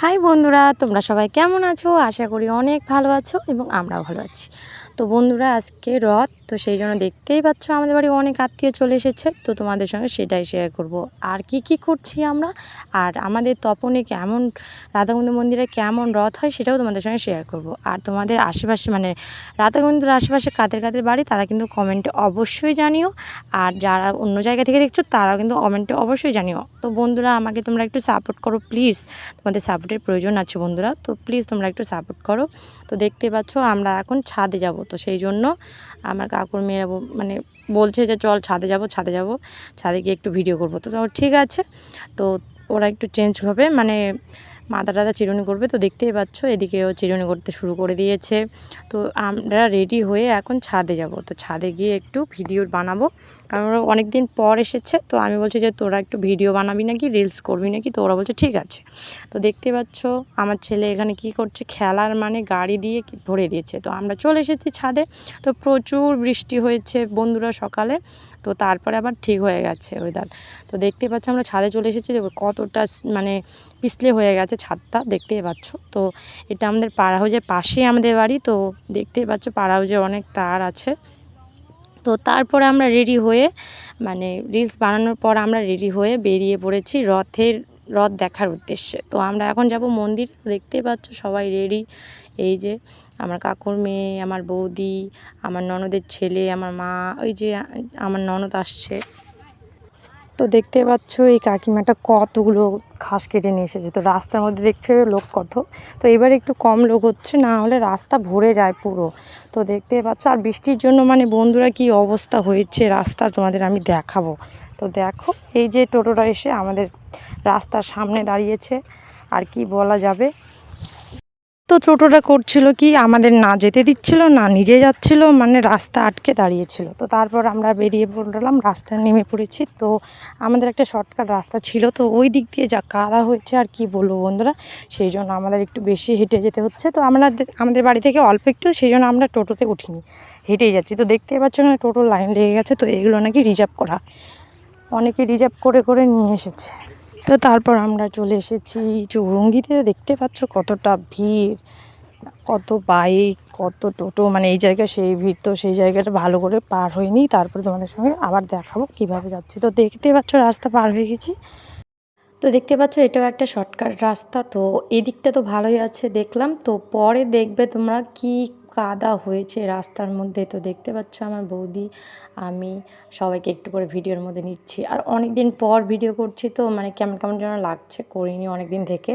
High বন্ধুরা, তোমরা সবাই কেমন আছো? আশা করি অনেক ভালো আছো এবং আমরাও ভালো আছি। তো বন্ধুরা, আজকে রথ, তো সেই জন্য দেখতেই পাচ্ছ আমাদের বাড়ি অনেক আত্মীয় চলে এসেছে, তো তোমাদের সঙ্গে সেটাই শেয়ার করব। আর কি কি করছি আমরা? আর আমাদের তপনে কেমন রাধাকুন্দ মন্দিরে কেমন রথ হয় সেটাও তোমাদের সঙ্গে শেয়ার করব। আর তোমাদের আশেপাশে মানে রাধাকুন্দের আশেপাশে কাদের কাদের বাড়ি, তারা কিন্তু কমেন্টে অবশ্যই জানিও। আর যারা অন্য জায়গা থেকে দেখছ, তারাও কিন্তু কমেন্টে অবশ্যই জানিও। তো বন্ধুরা, আমাকে তোমরা একটু সাপোর্ট করো প্লিজ তোমাদের সাপোর্টের প্রয়োজন আছে বন্ধুরা, তো প্লিজ তোমরা একটু সাপোর্ট করো। তো দেখতে পাচ্ছ, আমরা এখন ছাদে যাব। তো সেই জন্য আমার কাকুর মেয়েরা মানে বলছে যে চল ছাদে যাব ছাদে যাব। ছাদে গিয়ে একটু ভিডিও করব। তো ঠিক আছে। তো ওরা একটু চেঞ্জ হবে। মানে মাথা টাথা চিরুনি করবে তো দেখতেই পাচ্ছ এদিকেও চিরুনি করতে শুরু করে দিয়েছে। তো আমরা রেডি হয়ে এখন ছাদে যাব। তো ছাদে গিয়ে একটু ভিডিও বানাবো। কারণ ওরা অনেক দিন পর এসেছে, তো আমি বলছি যে তোরা একটু ভিডিও বানাবি নাকি রিলস করবি নাকি? তো ওরা বলছে, ঠিক আছে। তো দেখতে পাচ্ছ, আমার ছেলে এখানে কি করছে, খেলার মানে গাড়ি দিয়ে ভরে দিয়েছে। তো আমরা চলে এসেছি ছাদে। তো প্রচুর বৃষ্টি হয়েছে বন্ধুরা সকালে। তো তারপরে আবার ঠিক হয়ে গেছে ওয়েদার তো দেখতে পাচ্ছ আমরা ছাদে চলে এসেছি কতটা মানে পিছলে হয়ে গেছে ছাদটা, দেখতেই পাচ্ছ। তো এটা আমাদের পাড়া হাউজের পাশেই আমাদের বাড়ি, তো দেখতেই পাচ্ছ পাড়া হাউজে অনেক তার আছে। তো তারপরে আমরা রেডি হয়ে মানে রিলস বানানোর পর আমরা রেডি হয়ে বেরিয়ে পড়েছি রথের, রথ দেখার উদ্দেশ্যে। তো আমরা এখন যাব মন্দির, দেখতেই পাচ্ছ সবাই রেডি এই যে আমার কাকুর মেয়ে, আমার বৌদি, আমার ননদের ছেলে, আমার মা, ওই যে আমার ননদ আসছে। তো দেখতে পাচ্ছ এই কাকিমাটা কতগুলো ঘাস কেটে নিয়ে এসেছে। তো রাস্তার মধ্যে দেখছ লোক কত। তো এবার একটু কম লোক হচ্ছে, না হলে রাস্তা ভরে যায় পুরো। তো দেখতে পাচ্ছ, আর বৃষ্টির জন্য মানে বন্ধুরা কি অবস্থা হয়েছে রাস্তা তোমাদের আমি দেখাবো। তো দেখো, এই যে টোটোটা এসে আমাদের রাস্তার সামনে দাঁড়িয়েছে। আর কি বলা যাবে? তো টোটোটা করছিল কি, আমাদের না যেতে দিচ্ছিল না, নিজে যাচ্ছিল মানে রাস্তা আটকে দাঁড়িয়েছিল। তো তারপর আমরা বেরিয়ে পড়লাম, রাস্তায় নেমে পড়েছি। তো আমাদের একটা শর্টকাট রাস্তা ছিল, তো ওই দিক দিয়ে যা কাদা হয়েছে আর কি বলব বন্ধুরা, সেই জন্য আমাদের একটু বেশি হেঁটে যেতে হচ্ছে। তো আমরা আমাদের বাড়ি থেকে অল্প একটু, সেই জন্য আমরা টোটোতে উঠিনি, হেঁটেই যাচ্ছি। তো পাচ্ছ না টোটো লাইন লেগে গেছে, তো এগুলো নাকি রিজার্ভ করা। অনেকে রিজার্ভ করে করে নিয়ে এসেছে। তো তারপর আমরা চলে এসেছি চৌরঙ্গিতে। দেখতে পাচ্ছ কতটা ভিড়, কত বাইক কত টোটো মানে এই জায়গায় সেই ভিড়। তো সেই জায়গাটা ভালো করে পার হয়নি। তারপরে তোমাদের সঙ্গে আবার দেখাবো কীভাবে যাচ্ছি। তো দেখতে পাচ্ছ রাস্তা পার হয়ে গেছি। তো দেখতে পাচ্ছ এটাও একটা শর্টকাট রাস্তা। তো এদিকটা তো ভালোই আছে দেখলাম। তো পরে দেখবে তোমরা কি কাদা হয়েছে রাস্তার মধ্যে। তো দেখতে পাচ্ছ আমার বৌদি, আমি সবাইকে একটু করে ভিডিওর মধ্যে নিচ্ছি। আর অনেক দিন পর ভিডিও করছি তো মানে কেমন কেমন যেন লাগছে করিনি অনেক দিন থেকে।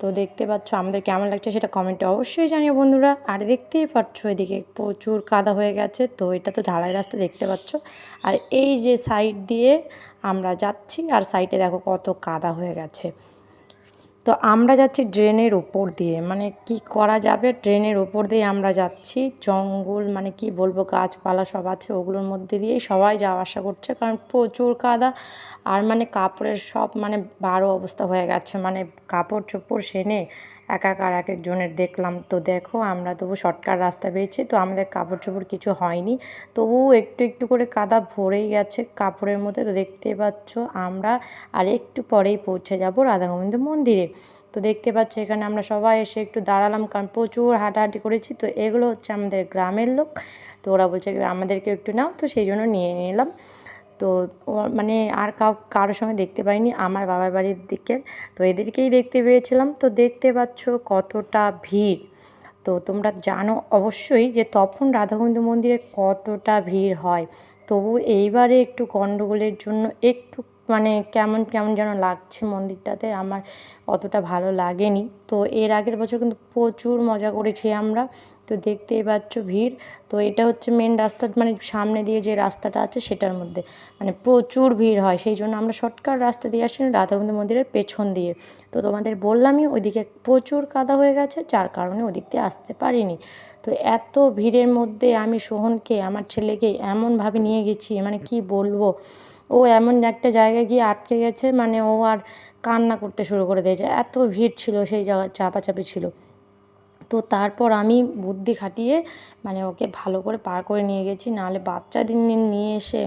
তো দেখতে পাচ্ছ আমাদের কেমন লাগছে সেটা কমেন্টে অবশ্যই জানিও বন্ধুরা। আর দেখতেই পাচ্ছ এদিকে প্রচুর কাদা হয়ে গেছে। তো এটা তো ঢালাই রাস্তা দেখতে পাচ্ছ। আর এই যে সাইড দিয়ে আমরা যাচ্ছি, আর সাইডে দেখো কত কাদা হয়ে গেছে। তো আমরা যাচ্ছি ড্রেনের ওপর দিয়ে। মানে কি করা যাবে? ট্রেনের ওপর দিয়ে আমরা যাচ্ছি। জঙ্গল মানে কি বলব, গাছপালা সব আছে, ওগুলোর মধ্যে দিয়েই সবাই যাওয়া আসা করছে। কারণ প্রচুর কাদা, আর মানে কাপড়ের সব মানে বারো অবস্থা হয়ে গেছে। মানে কাপড় চোপড় সেনে একাকার এক একজনের দেখলাম। তো দেখো, আমরা তবু শর্টকাট রাস্তা পেয়েছি তো আমাদের কাপড় চোপড় কিছু হয়নি। তবু একটু একটু করে কাদা ভরেই গেছে কাপড়ের মধ্যে। তো দেখতে পাচ্ছ আমরা, আর একটু পরেই পৌঁছে যাব রাধা গোবিন্দ মন্দিরে। তো দেখতে পাচ্ছ এখানে আমরা সবাই এসে একটু দাঁড়ালাম, কারণ প্রচুর হাঁটাহাঁটি করেছি। তো এগুলো হচ্ছে আমাদের গ্রামের লোক। তো ওরা বলছে আমাদেরকে একটু নাও। তো সেই জন্য নিয়ে নিলাম তো মানে আর কাউ, কারোর সঙ্গে দেখতে পাইনি, আমার বাবার বাড়ির দিকে। তো এদেরকেই দেখতে পেয়েছিলাম। তো দেখতে পাচ্ছ কতটা ভিড়। তো তোমরা জানো অবশ্যই যে তখন রাধাগোবিন্দ মন্দিরে কতটা ভিড় হয়। তবু এইবারে একটু গণ্ডগোলের জন্য একটু মানে কেমন কেমন যেন লাগছে মন্দিরটাতে, আমার অতটা ভালো লাগেনি। তো এর আগের বছর কিন্তু প্রচুর মজা করেছি আমরা। তো দেখতেই পাচ্ছ ভিড়। তো এটা হচ্ছে মেন রাস্তা মানে সামনে দিয়ে যে রাস্তাটা আছে সেটার মধ্যে। মানে প্রচুর ভিড় হয়, সেই জন্য আমরা শর্টকাট রাস্তা দিয়ে আসি রাধাগোবিন্দ মন্দিরের পেছন দিয়ে। তো তোমাদের বললামই ওইদিকে প্রচুর কাদা হয়ে গেছে, যার কারণে ওদিক দিয়ে আসতে পারিনি। তো এত ভিড়ের মধ্যে আমি সোহনকে, আমার ছেলেকে এমনভাবে নিয়ে গেছি মানে কি বলব? ও এমন একটা জায়গায় গিয়ে আটকে গেছে মানে ও আর কান্না করতে শুরু করে দিয়েছে। এত ভিড় ছিল, সেই জায়গায় চাপাচাপি ছিল। তো তারপর আমি বুদ্ধি খাটিয়ে মানে ওকে ভালো করে পার করে নিয়ে গেছি। নাহলে বাচ্চা দিন দিন নিয়ে এসে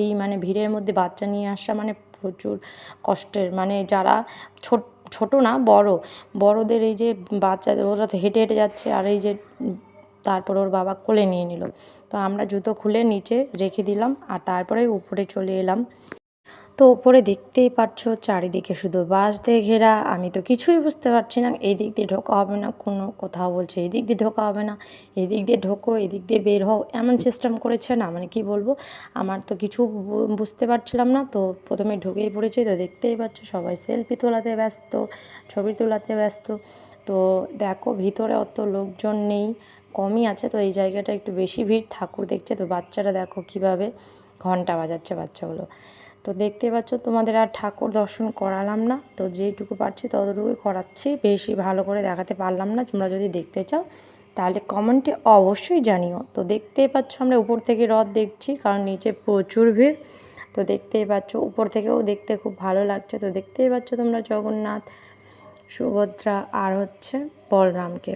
এই মানে ভিড়ের মধ্যে বাচ্চা নিয়ে আসা মানে প্রচুর কষ্টের। মানে যারা ছোট ছোট না, বড়, বড়দের এই যে বাচ্চাদের ওরা হেঁটে হেঁটে যাচ্ছে আর এই যে তারপর ওর বাবা কোলে নিয়ে নিল। তো আমরা জুতো খুলে নিচে রেখে দিলাম আর তারপরে উপরে চলে এলাম। তো ওপরে দেখতেই পাচ্ছ চারিদিকে শুধু বাস দিয়ে ঘেরা। আমি তো কিছুই বুঝতে পারছি না, এই দিক দিয়ে ঢোকা হবে না, কোনো কোথাও বলছে এই দিক দিয়ে ঢোকা হবে না, এই দিক দিয়ে ঢোকো, এই দিক দিয়ে বের হও, এমন সিস্টেম করেছে না মানে কি বলব? আমার তো কিছু বুঝতে পারছিলাম না, তো প্রথমে ঢুকেই পড়েছি, তো দেখতেই পাচ্ছ সবাই সেলফি তোলাতে ব্যস্ত, ছবি তোলাতে ব্যস্ত। তো দেখো ভিতরে অত লোকজন নেই, কমই আছে, তো এই জায়গাটা একটু বেশি ভিড়, ঠাকুর দেখছে, তো বাচ্চারা দেখো কীভাবে ঘণ্টা বাজাচ্ছে বাচ্চাগুলো। তো দেখতে পাচ্ছ, তোমাদের আর ঠাকুর দর্শন করালাম না। তো যেটুকু পারছি ততটুকুই করাচ্ছি। বেশি ভালো করে দেখাতে পারলাম না। তোমরা যদি দেখতে চাও, তাহলে কমেন্টে অবশ্যই জানিও। তো দেখতেই পাচ্ছ, আমরা উপর থেকে রথ দেখছি, কারণ নিচে প্রচুর ভিড়। তো দেখতেই পাচ্ছ, উপর থেকেও দেখতে খুব ভালো লাগছে। তো দেখতেই পাচ্ছ তোমরা জগন্নাথ, সুভদ্রা আর হচ্ছে বলরামকে।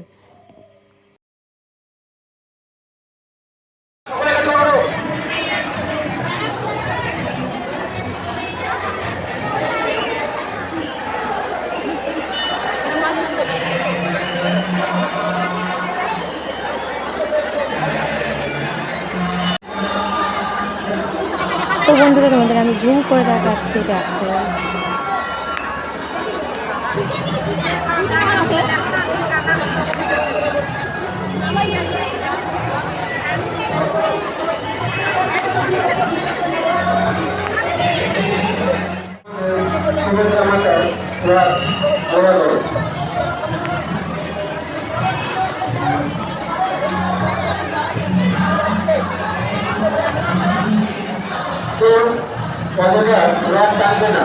বন্ধুরা তোমাদের আমি জুম করে দেখাচ্ছি দেখো। কতটা রাত টানবে না।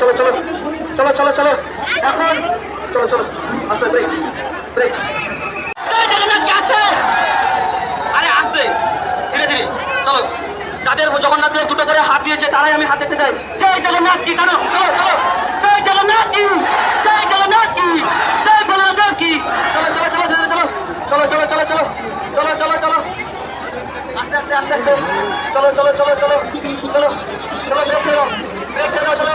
চলো চলো চলো চলো চলো চলো এখন চলো চলো আসলে ব্রেক ব্রেক আরে আসবে ধীরে ধীরে চলো যাদের জগন্নাথ দেব দুটো করে হাত দিয়েছে তারাই আমি হাত দেখতে চাই জয় জগন্নাথ কি দাঁড়ো চলো চলো জয় জগন্নাথ কি জয় জগন্নাথ কি জয় বলরাম কি চলো চলো চলো ধীরে চলো চলো চলো চলো চলো চলো চলো চলো আস্তে আস্তে আস্তে আস্তে চলো চলো চলো চলো চলো চলো ব্রেক দাও ব্রেক ছেড়ে চলো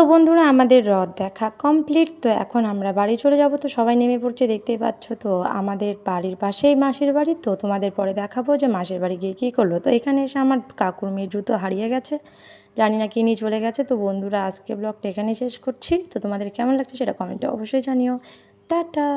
তো বন্ধুরা আমাদের রথ দেখা কমপ্লিট তো এখন আমরা বাড়ি চলে যাব। তো সবাই নেমে পড়ছে, দেখতেই পাচ্ছ তো আমাদের বাড়ির পাশেই মাসির বাড়ি। তো তোমাদের পরে দেখাবো যে মাসির বাড়ি গিয়ে কী করল। তো এখানে এসে আমার কাকুর মেয়ের জুতো হারিয়ে গেছে। জানি না কি নিয়ে চলে গেছে। তো বন্ধুরা আজকে ব্লগটা এখানেই শেষ করছি। তো তোমাদের কেমন লাগছে সেটা কমেন্টে অবশ্যই জানিও। টাটা!